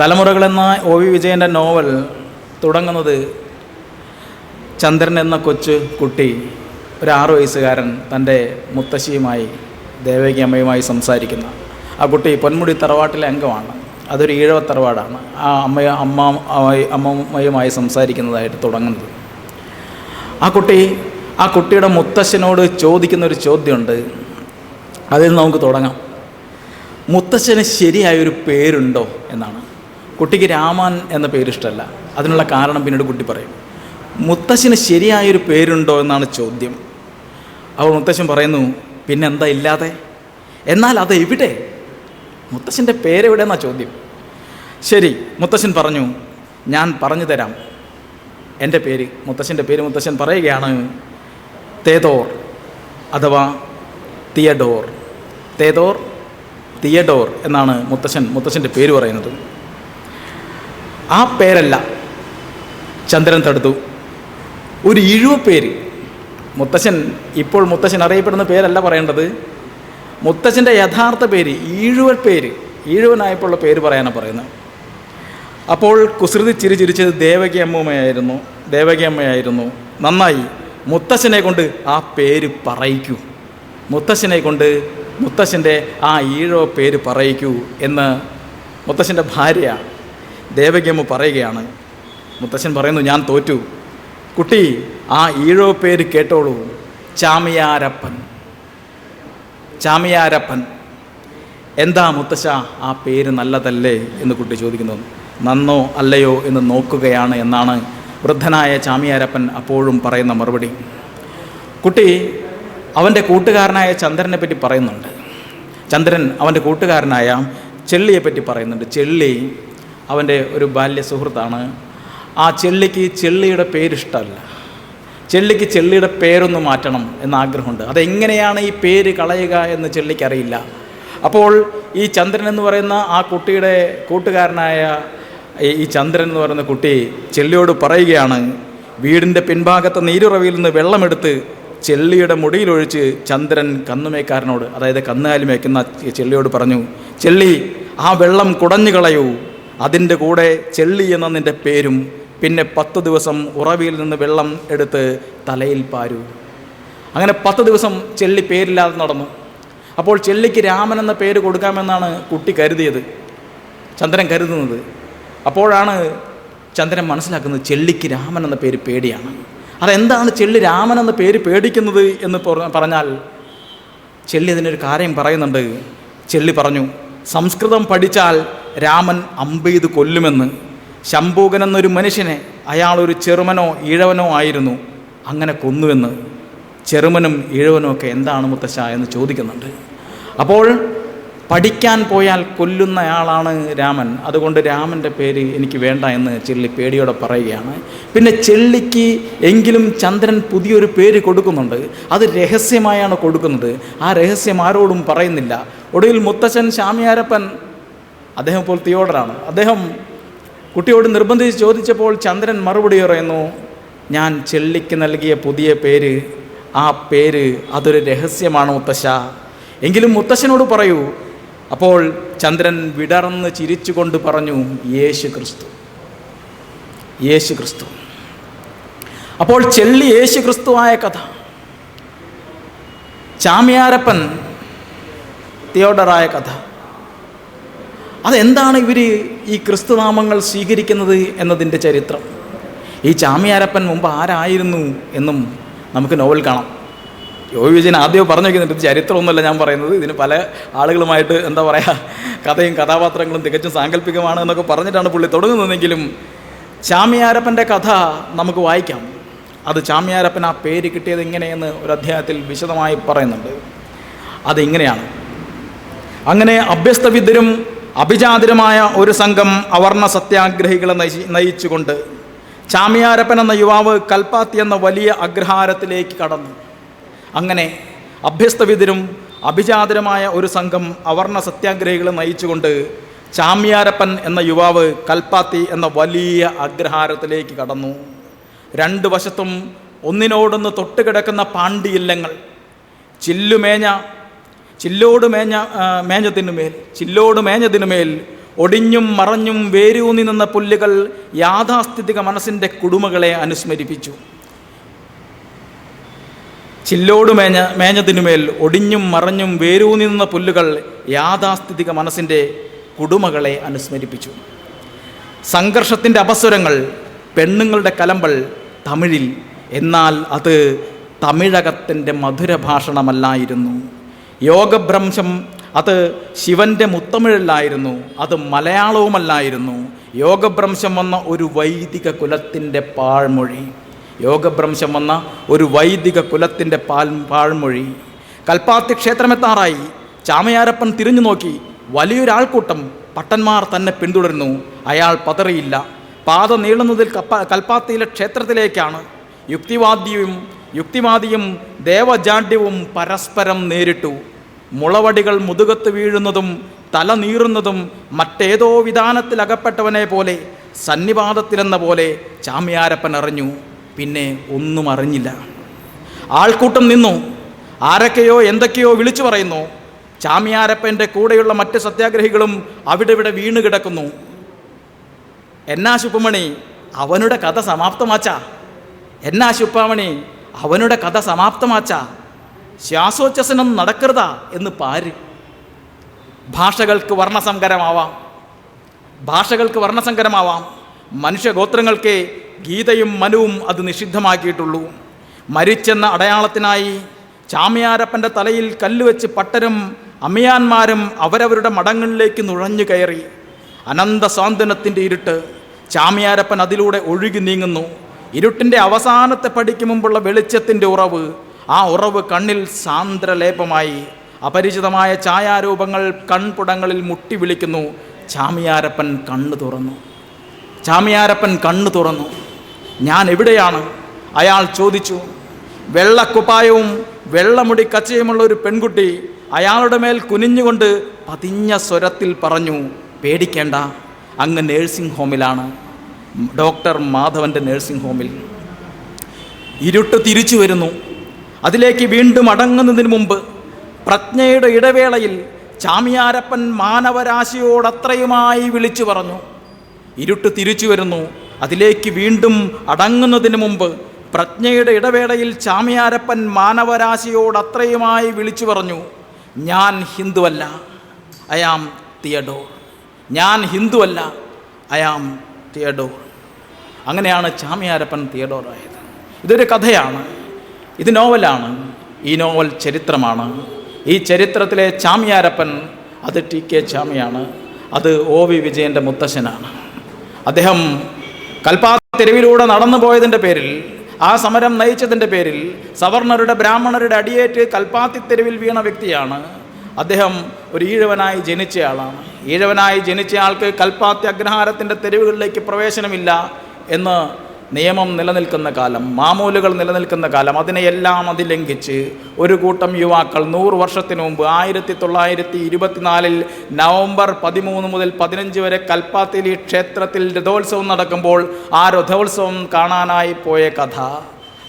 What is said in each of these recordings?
തലമുറകൾ എന്ന O V വിജയന്റെ നോവൽ തുടങ്ങുന്നത് ചന്ദ്രൻ എന്ന കൊച്ചു കുട്ടി ഒരു ആറു വയസ്സുകാരൻ തന്റെ മുത്തശ്ശിയുമായി ദേവകി അമ്മയുമായി സംസാരിക്കുന്ന. ആ കുട്ടി പൊന്മുടി തറവാട്ടിലെ അംഗമാണ്. അതൊരു ഈഴവ തറവാടാണ്. ആ അമ്മ അമ്മ അമ്മയുമായി സംസാരിക്കുന്നതായിട്ട് തുടങ്ങുന്നത്. ആ കുട്ടി ആ കുട്ടിയുടെ മുത്തശ്ശനോട് ചോദിക്കുന്ന ഒരു ചോദ്യമുണ്ട്. അതിൽ നമുക്ക് തുടങ്ങാം. മുത്തശ്ശന് ശരിയായൊരു പേരുണ്ടോ എന്നാണ്. കുട്ടിക്ക് രാമൻ എന്ന പേരിഷ്ടമല്ല അതിനുള്ള കാരണം പിന്നീട് കുട്ടി പറയും. മുത്തശ്ശിന് ശരിയായൊരു പേരുണ്ടോ എന്നാണ് ചോദ്യം. അപ്പോൾ മുത്തശ്ശൻ പറയുന്നു പിന്നെന്താ ഇല്ലാതെ? എന്നാൽ അത് എവിടെ? മുത്തശ്ശന്റെ പേരെവിടെയെന്നാ ചോദ്യം. ശരി മുത്തശ്ശൻ പറഞ്ഞു ഞാൻ പറഞ്ഞു തരാം. എന്റെ പേര് മുത്തശ്ശന്റെ പേര് മുത്തശ്ശൻ പറയുകയാണ് തേതോർ അഥവാ തിയഡോർ. തേതോർ തിയഡോർ എന്നാണ് മുത്തശ്ശൻ മുത്തശ്ശന്റെ പേര് പറയുന്നത്. ആ പേരല്ല. ചന്ദ്രൻ തടുത്തു. ഒരു ഇഴുവ പേര്. മുത്തശ്ശൻ ഇപ്പോൾ മുത്തശ്ശൻ അറിയപ്പെടുന്ന പേരല്ല പറയേണ്ടത്. മുത്തശ്ശന്റെ യഥാർത്ഥ പേര് ഈഴുവൻ പേര്. ഈഴുവനായപ്പോഴുള്ള പേര് പറയാനാണ് പറയുന്നത്. അപ്പോൾ കുസൃതി ചിരി ചിരിച്ചത് ദേവകി അമ്മയായിരുന്നു ദേവകി അമ്മയായിരുന്നു. നന്നായി. മുത്തശ്ശനെ കൊണ്ട് ആ പേര് പറയിക്കൂ. മുത്തശ്ശനെ കൊണ്ട് മുത്തശ്ശന്റെ ആ ഈഴോ പേര് പറയിക്കൂ എന്ന് മുത്തശ്ശന്റെ ഭാര്യ ദേവകിയമ്മ പറയുകയാണ്. മുത്തശ്ശൻ പറയുന്നു ഞാൻ തോറ്റു. കുട്ടി ആ ഈഴോ പേര് കേട്ടോളൂ. ചാമിയാരപ്പൻ. ചാമിയാരപ്പൻ. എന്താ മുത്തശ്ശ ആ പേര് നല്ലതല്ലേ? എന്ന് കുട്ടി ചോദിക്കുന്നു. നന്നോ അല്ലയോ എന്ന് നോക്കുകയാണ് എന്നാണ് വൃദ്ധനായ ചാമിയാരപ്പൻ അപ്പോഴും പറയുന്ന മറുപടി. കുട്ടി അവന്റെ കൂട്ടുകാരനായ ചന്ദ്രനെ പറ്റി പറയുന്നുണ്ട്. ചന്ദ്രൻ അവന്റെ കൂട്ടുകാരനായ ചെള്ളിയെ പറ്റി പറയുന്നുണ്ട്. ചെള്ളി അവന്റെ ഒരു ബാല്യ സുഹൃത്താണ്. ആ ചെള്ളിക്ക് ചെള്ളിയുടെ പേരിഷ്ടമല്ല. ചെള്ളിക്ക് ചെള്ളിയുടെ പേരൊന്ന് മാറ്റണം എന്ന ആഗ്രഹമുണ്ട് അതെങ്ങനെയാണ് ഈ പേര് കളയുക എന്ന് ചെള്ളിക്കറിയില്ല. അപ്പോൾ ഈ ചന്ദ്രൻ എന്ന് പറയുന്ന ആ കുട്ടിയുടെ കൂട്ടുകാരനായ ഈ- ഈ ചന്ദ്രൻ എന്ന് പറയുന്ന കുട്ടി ചെള്ളിയോട് പറയുകയാണ് വീടിന്റെ പിൻഭാഗത്തെ നീരുറവിയിൽ നിന്ന് വെള്ളമെടുത്ത് ചെള്ളിയുടെ മുടിയിലൊഴിച്ച് ചന്ദ്രൻ കന്നുമേക്കാരനോട് അതായത് കന്നുകാലി മേക്കുന്ന ചെള്ളിയോട് പറഞ്ഞു ചെള്ളി ആ വെള്ളം കുടഞ്ഞു കളയൂ. അതിന്റെ കൂടെ ചെള്ളി എന്ന നിന്റെ പേരും പിന്നെ പത്ത് ദിവസം ഉറവിയിൽ നിന്ന് വെള്ളം എടുത്ത് തലയിൽ പാരൂ. അങ്ങനെ പത്ത് ദിവസം ചെള്ളി പേരില്ലാതെ നടന്നു. അപ്പോൾ ചെള്ളിക്ക് രാമൻ എന്ന പേര് കൊടുക്കാമെന്നാണ് കുട്ടി കരുതിയത്. ചന്ദ്രൻ കരുതുന്നത്. അപ്പോഴാണ് ചന്ദ്രൻ മനസ്സിലാക്കുന്നത് ചെള്ളിക്ക് രാമൻ എന്ന പേര് പേടിയാണ്. അതെന്താണ് ചെള്ളി രാമൻ എന്ന പേര് പേടിക്കുന്നത് എന്ന് പറഞ്ഞാൽ ചെള്ളി അതിനൊരു കാര്യം പറയുന്നുണ്ട്. ചെള്ളി പറഞ്ഞു സംസ്കൃതം പഠിച്ചാൽ രാമൻ അമ്പെയ്ത് കൊല്ലുമെന്ന് ശംഭൂകൻ എന്നൊരു മനുഷ്യനെ അയാൾ ഒരു ചെറുമനോ ഇഴവനോ ആയിരുന്നു. അങ്ങനെ കൊന്നുവെന്ന് ചെറുമനും ഇഴവനും ഒക്കെ എന്താണ് മുത്തശ്ശ എന്ന് ചോദിക്കുന്നുണ്ട്. അപ്പോൾ പഠിക്കാൻ പോയാൽ കൊല്ലുന്നയാളാണ് രാമൻ. അതുകൊണ്ട് രാമന്റെ പേര് എനിക്ക് വേണ്ട എന്ന് ചെള്ളി പേടിയോടെ പറയുകയാണ്. പിന്നെ ചെള്ളിക്ക് എങ്കിലും ചന്ദ്രൻ പുതിയൊരു പേര് കൊടുക്കുന്നുണ്ട്. അത് രഹസ്യമായാണ് കൊടുക്കുന്നത്. ആ രഹസ്യം ആരോടും പറയുന്നില്ല. ഒടുവിൽ മുത്തച്ഛൻ ശാമിയാരപ്പൻ അദ്ദേഹം ഇപ്പോൾ തിയോഡറാണ്. അദ്ദേഹം കുട്ടിയോട് നിർബന്ധിച്ച് ചോദിച്ചപ്പോൾ ചന്ദ്രൻ മറുപടി പറയുന്നു ഞാൻ ചെള്ളിക്ക് നൽകിയ പുതിയ പേര് ആ പേര് അതൊരു രഹസ്യമാണ് മുത്തശ്ശ. എങ്കിലും മുത്തശ്ശനോട് പറയൂ. അപ്പോൾ ചന്ദ്രൻ വിടർന്ന് ചിരിച്ചുകൊണ്ട് പറഞ്ഞു യേശു ക്രിസ്തു യേശു ക്രിസ്തു അപ്പോൾ ചെള്ളി യേശു ക്രിസ്തുവായ കഥ. ചാമിയാരപ്പൻ തിയോഡറായ കഥ. അതെന്താണ് ഇവർ ഈ ക്രിസ്തുനാമങ്ങൾ സ്വീകരിക്കുന്നത് എന്നതിന്റെ ചരിത്രം? ഈ ചാമിയാരപ്പൻ മുമ്പ് ആരായിരുന്നു എന്നും നമുക്ക് നോവൽ കാണാം. യോഗി വിജയൻ ആദ്യം പറഞ്ഞു വയ്ക്കുന്നുണ്ട് ഇത് ചരിത്രമൊന്നുമല്ല ഞാൻ പറയുന്നത്. ഇതിന് പല ആളുകളുമായിട്ട് എന്താ പറയുക കഥയും കഥാപാത്രങ്ങളും തികച്ചും സാങ്കല്പികമാണ് എന്നൊക്കെ പറഞ്ഞിട്ടാണ് പുള്ളി തുടങ്ങുന്നതെങ്കിലും ചാമിയാരപ്പന്റെ കഥ നമുക്ക് വായിക്കാം. അത് ചാമിയാരപ്പൻ ആ പേര് കിട്ടിയത് എങ്ങനെയെന്ന് ഒരു അധ്യായത്തിൽ വിശദമായി പറയുന്നുണ്ട്. അതിങ്ങനെയാണ്. അങ്ങനെ അഭ്യസ്തവിദ്യരും അഭിജാതിരുമായ ഒരു സംഘം അവർണ സത്യാഗ്രഹികളെ നയി നയിച്ചുകൊണ്ട് ചാമിയാരപ്പൻ എന്ന യുവാവ് കൽപ്പാത്തി എന്ന വലിയ അഗ്രഹാരത്തിലേക്ക് കടന്നു. അങ്ങനെ അഭ്യസ്തവിദ്യരും അഭിജാതിരമായ ഒരു സംഘം അവർണ സത്യാഗ്രഹികളെ നയിച്ചുകൊണ്ട് ചാമിയാരപ്പൻ എന്ന യുവാവ് കൽപ്പാത്തി എന്ന വലിയ അഗ്രഹാരത്തിലേക്ക് കടന്നു. രണ്ട് വശത്തും ഒന്നിനോടൊന്ന് തൊട്ടുകിടക്കുന്ന പാണ്ഡിയില്ലങ്ങൾ ചില്ലുമേഞ്ഞ ചില്ലോട് മേഞ്ഞ മേഞ്ഞതിനുമേൽ ചില്ലോട് മേഞ്ഞതിനുമേൽ ഒടിഞ്ഞും മറഞ്ഞും വേരൂന്നി നിന്ന പുല്ലുകൾ യാഥാസ്ഥിതിക മനസ്സിന്റെ കുടുമകളെ അനുസ്മരിപ്പിച്ചു. ചില്ലോട് മേഞ്ഞ മേഞ്ഞതിനുമേൽ ഒടിഞ്ഞും മറഞ്ഞും വേരൂന്നി നിന്ന പുല്ലുകൾ യാഥാസ്ഥിതിക മനസ്സിന്റെ കുടുമകളെ അനുസ്മരിപ്പിച്ചു. സംഘർഷത്തിന്റെ അപസ്വരങ്ങൾ പെണ്ണുങ്ങളുടെ കലമ്പൾ തമിഴിൽ എന്നാൽ അത് തമിഴകത്തിന്റെ മധുരഭാഷണമല്ലായിരുന്നു. യോഗഭ്രംശം. അത് ശിവന്റെ മുത്തമിഴല്ലായിരുന്നു അത് മലയാളവുമല്ലായിരുന്നു. യോഗഭ്രംശം വന്ന ഒരു വൈദിക കുലത്തിന്റെ പാഴ്മൊഴി. യോഗഭ്രംശം വന്ന ഒരു വൈദിക കുലത്തിന്റെ പാൽ പാഴ്മൊഴി. കൽപ്പാത്തി ക്ഷേത്രമെത്താറായി. ചാമയാരപ്പൻ തിരിഞ്ഞു നോക്കി. വലിയൊരാൾക്കൂട്ടം പട്ടന്മാർ തന്നെ പിന്തുടരുന്നു. അയാൾ പതറിയില്ല. പാത നീളുന്നതിൽ കപ്പ കൽപ്പാത്തിയിലെ ക്ഷേത്രത്തിലേക്കാണ്. യുക്തിവാദിയും യുക്തിവാദിയും ദേവജാഡ്യവും പരസ്പരം നേരിട്ടു. മുളവടികൾ മുതുകത്ത് വീഴുന്നതും തല നീറുന്നതും മറ്റേതോ വിധാനത്തിൽ അകപ്പെട്ടവനെ പോലെ സന്നിപാതത്തിലെന്ന പോലെ ചാമിയാരപ്പൻ അറിഞ്ഞു. പിന്നെ ഒന്നും അറിഞ്ഞില്ല. ആൾക്കൂട്ടം നിന്നു. ആരൊക്കെയോ എന്തൊക്കെയോ വിളിച്ചു പറയുന്നു. ചാമിയാരപ്പന്റെ കൂടെയുള്ള മറ്റ് സത്യാഗ്രഹികളും അവിടെ ഇവിടെ വീണ് കിടക്കുന്നു. എന്നാ ശുപ്പമണി അവനുടെ കഥ സമാപ്തമാച്ച. എന്നാ ശുപ്പാമണി അവനുടെ കഥ സമാപ്തമാച്ച ശ്വാസോച്ഛസനം നടക്കരുതാ എന്ന് പാര്. ഭാഷകൾക്ക് വർണസങ്കരമാവാം. ഭാഷകൾക്ക് വർണസങ്കരമാവാം. മനുഷ്യഗോത്രങ്ങൾക്ക് ഗീതയും മനുവും അത് നിഷിദ്ധമാക്കിയിട്ടുള്ളൂ. മരിച്ചെന്ന അടയാളത്തിനായി ചാമിയാരപ്പന്റെ തലയിൽ കല്ലുവെച്ച് പട്ടരും അമ്മയാന്മാരും അവരവരുടെ മടങ്ങളിലേക്ക് നുഴഞ്ഞു കയറി. അനന്ത സ്വാന്തനത്തിന്റെ ഇരുട്ട് ചാമിയാരപ്പൻ അതിലൂടെ ഒഴുകി നീങ്ങുന്നു. ഇരുട്ടിന്റെ അവസാനത്തെ പടിക്ക് മുമ്പുള്ള വെളിച്ചത്തിന്റെ ഉറവ് ആ ഉറവ് കണ്ണിൽ സാന്ദ്രലേപമായി അപരിചിതമായ ഛായാരൂപങ്ങൾ കൺപുടങ്ങളിൽ മുട്ടി വിളിക്കുന്നു. ചാമിയാരപ്പൻ കണ്ണു തുറന്നു. ചാമിയാരപ്പൻ കണ്ണു തുറന്നു. ഞാൻ എവിടെയാണ്? അയാൾ ചോദിച്ചു. വെള്ളക്കുപ്പായവും വെള്ളമുടി കച്ചയുമുള്ള ഒരു പെൺകുട്ടി അയാളുടെ മേൽ കുനിഞ്ഞുകൊണ്ട് പതിഞ്ഞ സ്വരത്തിൽ പറഞ്ഞു പേടിക്കേണ്ട. അങ്ങ് നേഴ്സിംഗ് ഹോമിലാണ്. ഡോക്ടർ മാധവന്റെ നേഴ്സിംഗ് ഹോമിൽ. ഇരുട്ട് തിരിച്ചു വരുന്നു. അതിലേക്ക് വീണ്ടും അടങ്ങുന്നതിന് മുമ്പ് പ്രജ്ഞയുടെ ഇടവേളയിൽ ചാമിയാരപ്പൻ മാനവരാശിയോടത്രയുമായി വിളിച്ചു പറഞ്ഞു. ഇരുട്ട് തിരിച്ചു വരുന്നു. അതിലേക്ക് വീണ്ടും അടങ്ങുന്നതിന് മുമ്പ് പ്രജ്ഞയുടെ ഇടവേളയിൽ ചാമിയാരപ്പൻ മാനവരാശിയോടത്രയുമായി വിളിച്ചു പറഞ്ഞു. ഞാൻ ഹിന്ദുവല്ല. അയാം ആം തിയഡോർ ഞാൻ ഹിന്ദുവല്ല. അയാം ആം തിയഡോർ അങ്ങനെയാണ് ചാമിയാരപ്പൻ തിയഡോറായത്. ഇതൊരു കഥയാണ്. ഇത് നോവലാണ്. ഈ നോവൽ ചരിത്രമാണ്. ഈ ചരിത്രത്തിലെ ചാമിയാരപ്പൻ അത് ടി കെ ചാമിയാണ്. അത് ഒ വി വിജയന്റെ മുത്തശ്ശനാണ്. അദ്ദേഹം കൽപ്പാത്തി തെരുവിലൂടെ നടന്നു പോയതിന്റെ പേരിൽ ആ സമരം നയിച്ചതിന്റെ പേരിൽ സവർണരുടെ ബ്രാഹ്മണരുടെ അടിയേറ്റ് കൽപ്പാത്തി തെരുവിൽ വീണ വ്യക്തിയാണ്. അദ്ദേഹം ഒരു ഈഴവനായി ജനിച്ചയാളാണ്. ഈഴവനായി ജനിച്ചയാൾക്ക് കൽപ്പാത്തി അഗ്രഹാരത്തിന്റെ തെരുവുകളിലേക്ക് പ്രവേശനമില്ല. എന്ന് നിയമം നിലനിൽക്കുന്ന കാലം മാമൂലുകൾ നിലനിൽക്കുന്ന കാലം അതിനെയെല്ലാം അതിലംഘിച്ച് ഒരു കൂട്ടം യുവാക്കൾ നൂറ് വർഷത്തിനു മുമ്പ് ആയിരത്തി തൊള്ളായിരത്തി ഇരുപത്തിനാലിൽ നവംബർ പതിമൂന്ന് മുതൽ പതിനഞ്ച് വരെ കൽപ്പാത്തിലി ക്ഷേത്രത്തിൽ രഥോത്സവം നടക്കുമ്പോൾ ആ രഥോത്സവം കാണാനായി പോയ കഥ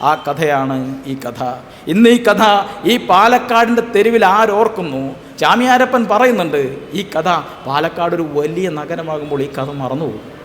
ആ കഥയാണ് ഈ കഥ. ഇന്ന് ഈ കഥ ഈ പാലക്കാടിന്റെ തെരുവിൽ ആരോർക്കുന്നു. ചാമിയാരപ്പൻ പറയുന്നുണ്ട് ഈ കഥ പാലക്കാട് ഒരു വലിയ നഗരമാകുമ്പോൾ ഈ കഥ മറന്നുപോകും.